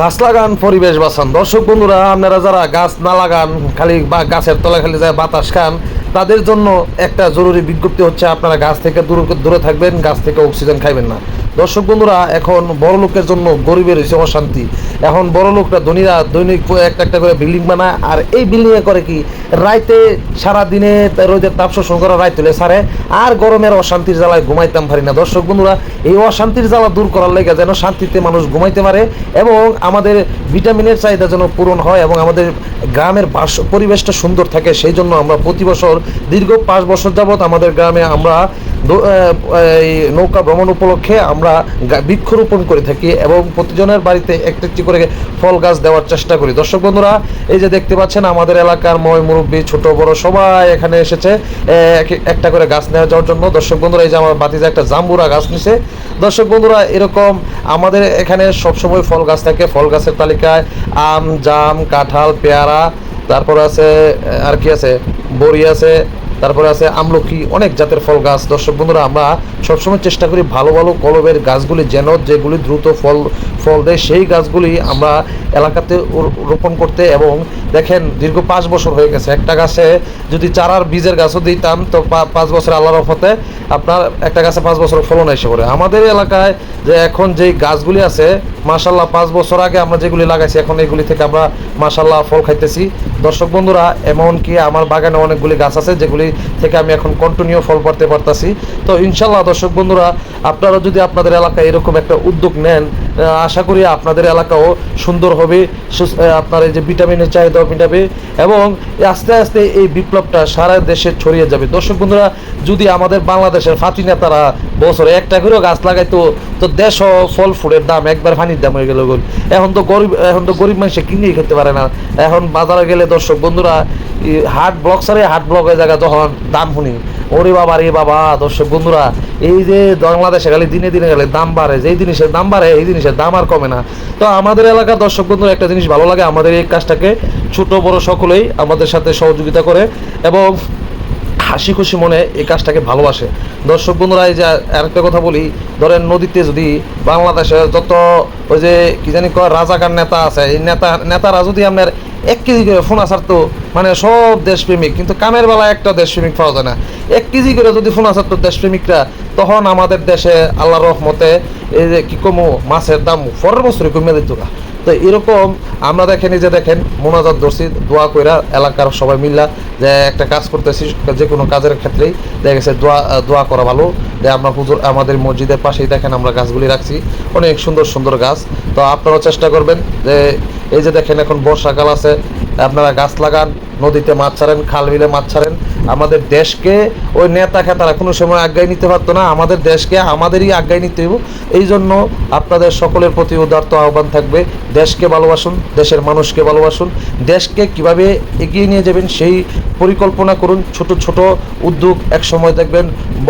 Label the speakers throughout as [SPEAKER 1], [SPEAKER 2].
[SPEAKER 1] গাছ লাগান, পরিবেশ বাঁচান। দর্শক বন্ধুরা, আপনারা যারা গাছ না লাগান, খালি বা গাছের তলা খালি যায় বাতাস খান, তাদের জন্য একটা জরুরি বিজ্ঞপ্তি হচ্ছে, আপনারা গাছ থেকে দূরে দূরে থাকবেন, গাছ থেকে অক্সিজেন খাইবেন না। দর্শক বন্ধুরা, এখন বড় লোকের জন্য গরিবের হয়েছে অশান্তি। এখন বড় লোকরা ধনীরা দৈনিক একটা একটা করে বিল্ডিং বানায়, আর এই বিল্ডিংয়ে করে কি? রাইতে সারা দিনে রোদের তাপ শোষণ করা রায় তুলে সারে, আর গরমের অশান্তির জ্বালায় ঘুমাইতাম পারি না। দর্শক বন্ধুরা, এই অশান্তির জ্বালা দূর করার লেগে যেন শান্তিতে মানুষ ঘুমাইতে পারে, এবং আমাদের ভিটামিনের চাহিদা যেন পূরণ হয়, এবং আমাদের গ্রামের বাস পরিবেশটা সুন্দর থাকে, সেই জন্য আমরা প্রতি বছর দীর্ঘ পাঁচ বছর যাবৎ আমাদের গ্রামে আমরা নৌকা ভ্রমণ উপলক্ষে আমরা বৃক্ষরোপণ করে থাকি এবং প্রতিজনের বাড়িতে একটি একটি করে ফল গাছ দেওয়ার চেষ্টা করি। দর্শক বন্ধুরা, এই যে দেখতে পাচ্ছেন, আমাদের এলাকার ময় মুরব্বী, ছোট, বড় সবাই এখানে এসেছে এক- একটা করে গাছ নেওয়া যাওয়ার জন্য। দর্শক বন্ধুরা, এই যে আমার বাতিজা একটা জাম্বুরা গাছ নিছে। দর্শক বন্ধুরা, এরকম আমাদের এখানে সবসময় ফল গাছ থাকে। ফল গাছের তালিকায় আম, জাম, কাঁঠাল, পেয়ারা, তারপর আছে আর কি আছে? বড়ি আছে তারপরে আছে আমলকি, অনেক জাতের ফল গাছ। দর্শক বন্ধুরা, আমরা সবসময় চেষ্টা করি ভালো ভালো কলবের গাছগুলি যেন যেগুলি দ্রুত ফল ফল দেয়, সেই গাছগুলি আমরা এলাকাতে রোপণ করতে এবং দেখেন, দীর্ঘ পাঁচ বছর হয়ে গেছে। একটা গাছে যদি চারার বীজের গাছও দিতাম, তো পাঁচ বছর আল্লাহর রহমতে আপনার একটা গাছে পাঁচ বছর ফলন এসে পড়ে। আমাদের এলাকায় যে এখন যেই গাছগুলি আছে মাশাল্লাহ পাঁচ বছর আগে আমরা যেগুলি লাগাইছি, এখন এগুলি থেকে আমরা মাশাল্লাহ ফল খাইতেছি। দর্শক বন্ধুরা, এমনকি আমার বাগানে অনেকগুলি গাছ আছে, যেগুলি থেকে আমি এখন কন্টিনিউ ফল করতে পারতাছি। তো ইনশাল্লাহ দর্শক বন্ধুরা, আপনারা যদি আপনাদের এলাকায় এরকম একটা উদ্যোগ নেন আশা করি আপনাদের এলাকাও সুন্দর হবে আপনার এই যে ভিটামিনের চাহিদাও মেটাবে এবং আস্তে আস্তে এই বিপ্লবটা সারা দেশে ছড়িয়ে যাবে। দর্শক বন্ধুরা, যদি আমাদের বাংলাদেশের ফাঁতি নেতারা বছরে একটা করেও গাছ লাগাইতো তো দেশ ফল ফুলের দাম একবার ফানির দাম হয়ে গেল এখন তো গরিব এখন তো গরিব মানুষে কিনেই খেতে পারে না। এখন বাজারে গেলে দর্শক বন্ধুরা হাট ব্লক সারে হাট ব্লকের জায়গা যখন দাম শুনি। ওরে বাবা, রে বাবা, দর্শক বন্ধুরা, এই যে বাংলাদেশে গেলে দিনে দিনে গেলে দাম বাড়ে, যেই জিনিসের দাম বাড়ে, এই জিনিসের দাম আর কমে না। তো আমাদের এলাকার দর্শক বন্ধুরা, একটা জিনিস ভালো লাগে, আমাদের এই কাজটাকে ছোট বড় সকলেই আমাদের সাথে সহযোগিতা করে এবং হাসি খুশি মনে এই কাজটাকে ভালোবাসে। দর্শক বন্ধুরা, এই যে আরেকটা কথা বলি, ধরেন নদীতে যদি বাংলাদেশে যত ওই যে কি জানি কয় রাজাকার নেতা আছে, এই নেতা, নেতারা যদি আপনার এক কেজি করে ফোনা ছাড়তো মানে সব দেশপ্রেমিক, কিন্তু কামের বেলা একটা দেশপ্রেমিক পাওয়া যায় না। এক কেজি করে যদি ফোনা ছাড়তো দেশপ্রেমিকরা, তখন আমাদের দেশে আল্লাহ রহমতে এই যে কি কমো, মাছের দাম পরের বছরে কমে দিত তো এরকম আমরা দেখেন, এই যে দেখেন, মোনাজাত ধরছি, দোয়া কইরা এলাকার সবাই মিল্লা যে একটা কাজ করতেছি, যে কোনো কাজের ক্ষেত্রেই দেখা গেছে দোয়া দোয়া করা ভালো। যে আমরা হুজুর আমাদের মসজিদের পাশেই দেখেন আমরা গাছগুলি রাখছি, অনেক সুন্দর সুন্দর গাছ। তো আপনারাও চেষ্টা করবেন যে এই যে দেখেন এখন বর্ষাকাল আছে, আপনারা গাছ লাগান, নদীতে মাছ ছাড়েন, খাল বিলে মাছ ছাড়েন আমাদের দেশকে ওই নেতা খেতারা কোনো সময় আজ্ঞায় নিতে পারতো না, আমাদের দেশকে আমাদেরই আজ্ঞায় নিতে হইব। এই জন্য আপনাদের সকলের প্রতি উদার্ত আহ্বান থাকবে, দেশকে ভালোবাসুন, দেশের মানুষকে ভালোবাসুন, দেশকে কীভাবে এগিয়ে নিয়ে যাবেন সেই পরিকল্পনা করুন। ছোট ছোট উদ্যোগ এক সময় দেখবেন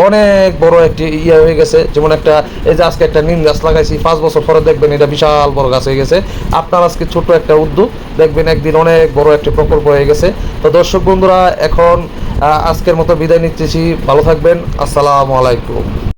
[SPEAKER 1] অনেক বড় একটি ইয়ে হয়ে গেছে। যেমন একটা, এই যে আজকে একটা নিম গাছ লাগাইছি, পাঁচ বছর পরে দেখবেন এটা বিশাল বড় গাছ হয়ে গেছে। আপনার আজকে ছোট একটা উদ্যোগ, দেখবেন একদিন অনেক বড় একটি প্রকল্প হয়ে গেছে। তো দর্শক বন্ধুরা, এখন আজকের মতো বিদায় নিচ্ছি। ভালো থাকবেন। আসসালামু আলাইকুম।